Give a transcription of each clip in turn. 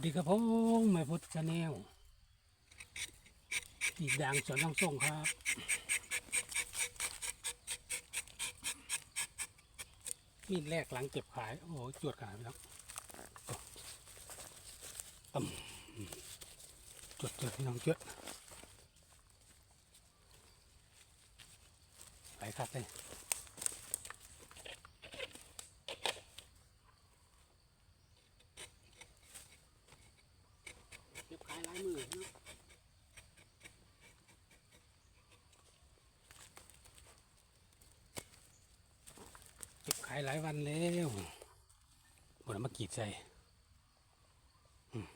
วัสดีครับผมแม่พุทธชาแนลอีกดังสวนน้องส่งครับ มีดแรกหลังเก็บขาย โอ้โหจวดขาดนี้แล้วต่ำจวดจวดพี่น้องจวดไปครับเลยเก็บขายหลาย มือเนาะเก็บขายหลายวันแล้วบนมากรีดใส่อืม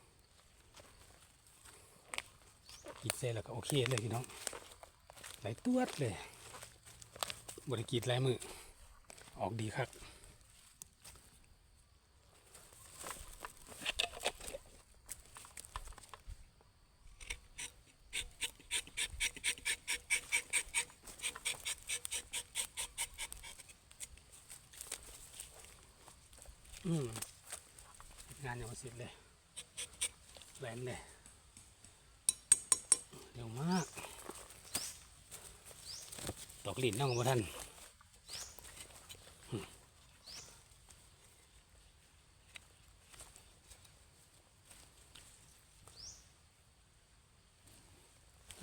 กรีดใส่แล้วก็โอเคเลยพี่น้องหลายตัวเลยบริกรีดหลายมือออกดีครับ อืมงานอยังไม่เสร็จเลยแหวนเลยเร็วมากดอกลิ้นน้องของท่าน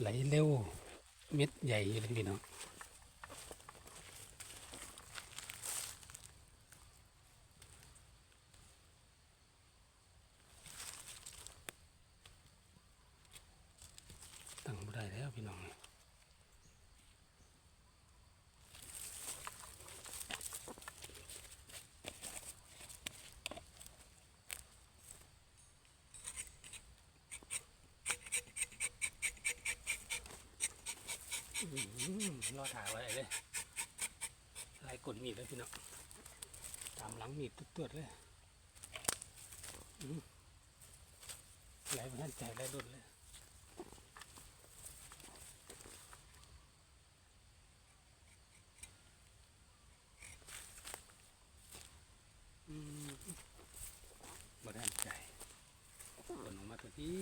ไหลเร็วเม็ดใหญ่เลยพี่น้องไม่ได้แล้ว พี่น้องนี่อื้อหือรอถ่ายไว้เลยลายกดมีดเลยพี่น้องตามหลังมีดตัวๆเลยอื้อไหลไปท่านใจไหลดุดเลย อืมบ่ได้ใจผลออกมาตัวที่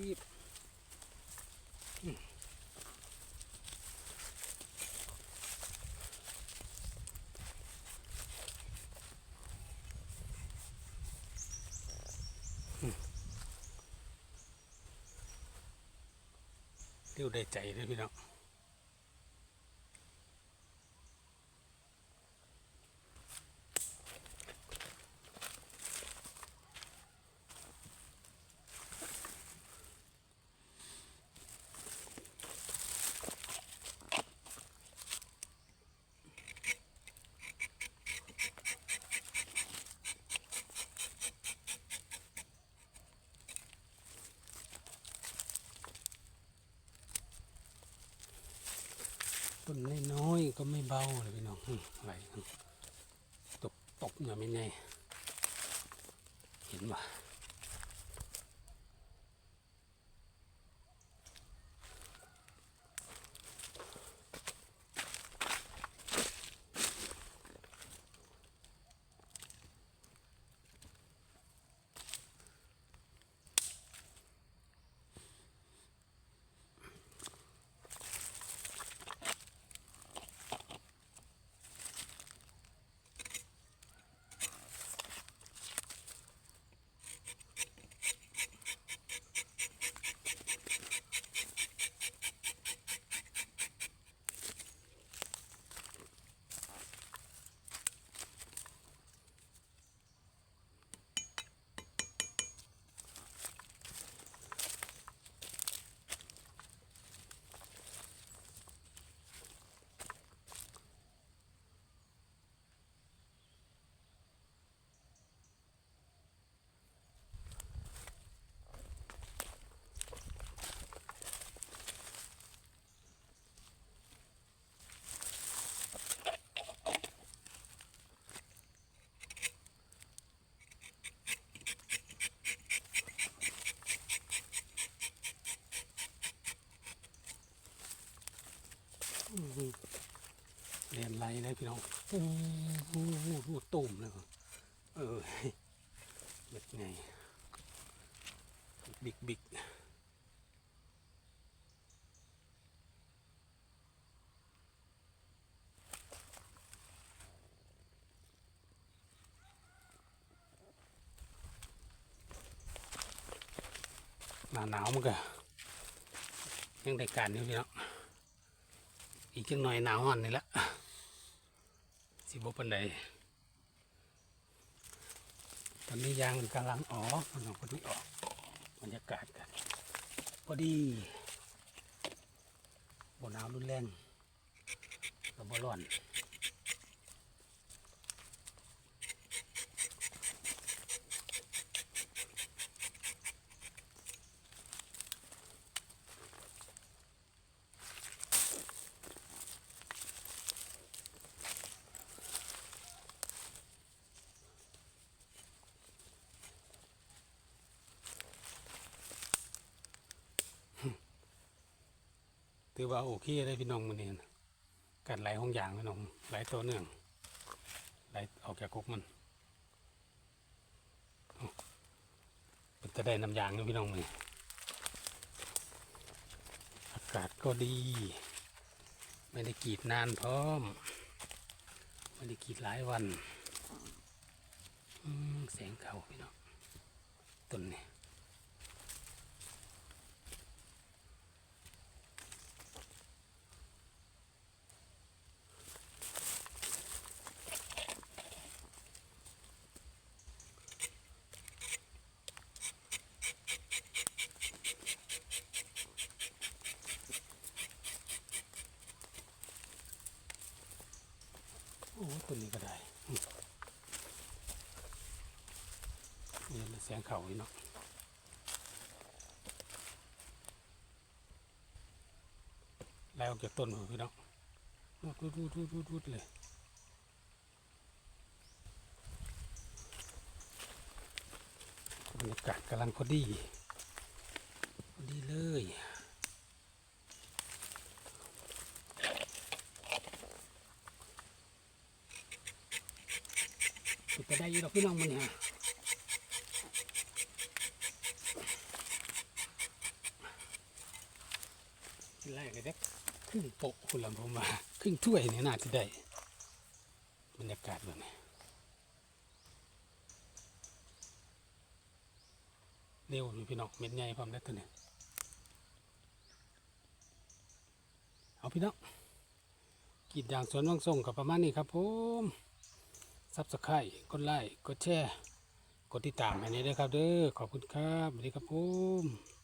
อืมอืม เรียวได้ใจเลยพี่น้อง ต้นน้อยๆก็ไม่เบาเลยพี่น้องอะไรตกตกอย่าไม่ไงเห็นว่า เรียนไรเลยพี่น้องโอ้โหหูตุ่มเลยเออเม็ดไงบิ๊กบิ๊กหนาหนาวมันก็ยังได้การอยู่พี่น้อง อีกจังหน่อยหนาวห่อนนี่ละสิบปันใดตอนนี้ยางมันกำลังออกมันออกพอดีออกบรรยากาศกันพอดีบนหนาวรุนแรงกับบร้อน ถือว่าโอเคเลยพี่น้องมันเองการไหลของอย่างพี่น้องไหลตัวเนื่องไหลออกจากกุกมันเอาเป็นจะได้น้ำยางนะพี่น้องมันอากาศก็ดี ไม่ได้กีดนานพร้อม ไม่ได้กีดหลายวันแสงเขาพี่น้องต้นนี้ โอ้ ตัวนี้ก็ได้อืมนี่มันแสงเขาอีกเนาะไล่ออกจากต้นมาพี่น้องรูดรูดรูดรูดรูดรูดเลยบรรยากาศกำลังพอดี พอดีเลย สุดจะได้ อยี่ดอกพี่น้องมันเนี่ยไล่กันเด็กครึ่งโปะคุณลำผมมาครึ่งถ้วยเนี่ยน่าจะได้บรรยากาศแบบนี้เร็วอยู่พี่น้องเม็ดใหญ่พร้อมแล้วตัวนี้เอาพี่น้องกีดยางสวนวังส่งกับประมาณนี้ครับผม ซับสไครต์กดไลค์กดแชร์ กดติดตามให้นี้ด้วยครับเด้อขอบคุณครับสวัสดีครับผม